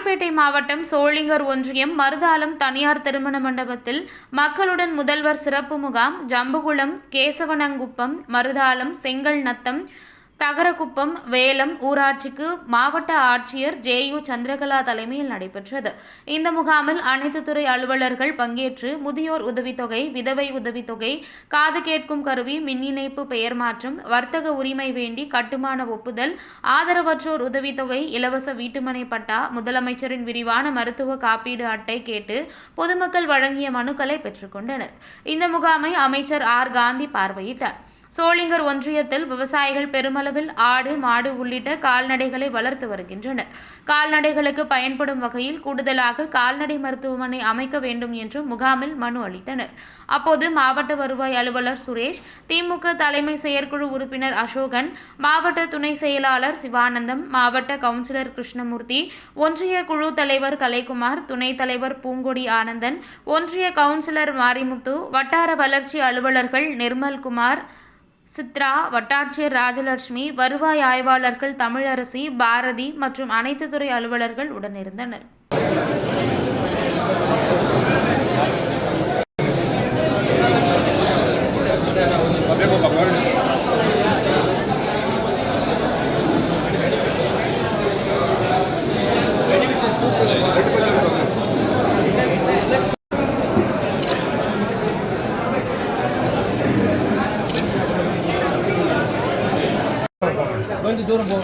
மாவட்டம் சோளிங்கர் ஒன்றியம் மருதாலம் தனியார் திருமண மண்டபத்தில் மக்களுடன் முதல்வர் சிறப்பு முகாம் ஜம்புகுளம் கேசவனங்குப்பம் மருதாலம் செங்கல் நத்தம் தகரக்குப்பம் வேலம் ஊராட்சிக்கு மாவட்ட ஆட்சியர் ஜே யு சந்திரகலா தலைமையில் நடைபெற்றது. இந்த முகாமில் அனைத்து துறை அலுவலர்கள் பங்கேற்று முதியோர் உதவித்தொகை விதவை உதவித்தொகை காது கேட்கும் கருவி மின் இணைப்பு பெயர் மாற்றம் வர்த்தக உரிமை வேண்டி கட்டுமான ஒப்புதல் ஆதரவற்றோர் உதவித்தொகை இலவச வீட்டுமனை பட்டா முதலமைச்சரின் விரிவான மருத்துவ காப்பீடு அட்டை கேட்டு பொதுமக்கள் வழங்கிய மனுக்களை பெற்றுக்கொண்டனர் இந்த முகாமை அமைச்சர் ஆர். காந்தி பார்வையிட்டார். சோளிங்கர் ஒன்றியத்தில் விவசாயிகள் பெருமளவில் ஆடு மாடு உள்ளிட்ட கால்நடைகளை வளர்த்து வருகின்றனர். கால்நடைகளுக்கு பயன்படும் வகையில் கூடுதலாக கால்நடை மருத்துவமனை அமைக்க வேண்டும் என்று முகாமில் மனு அளித்தனர். அப்போது மாவட்ட வருவாய் அலுவலர் சுரேஷ் திமுக தலைமை செயற்குழு உறுப்பினர் அசோகன் மாவட்ட துணை செயலாளர் சிவானந்தம் மாவட்ட கவுன்சிலர் கிருஷ்ணமூர்த்தி ஒன்றிய குழு தலைவர் கலைக்குமார் துணைத் தலைவர் பூங்கொடி ஆனந்தன் ஒன்றிய கவுன்சிலர் மாரிமுத்து வட்டார வளர்ச்சி அலுவலர்கள் நிர்மல்குமார் சித்ரா வட்டாட்சியர் ராஜலட்சுமி வருவாய் ஆய்வாளர்கள் தமிழரசி பாரதி மற்றும் அனைத்து துறை அலுவலர்கள் உடனிருந்தனர். 저는 뭐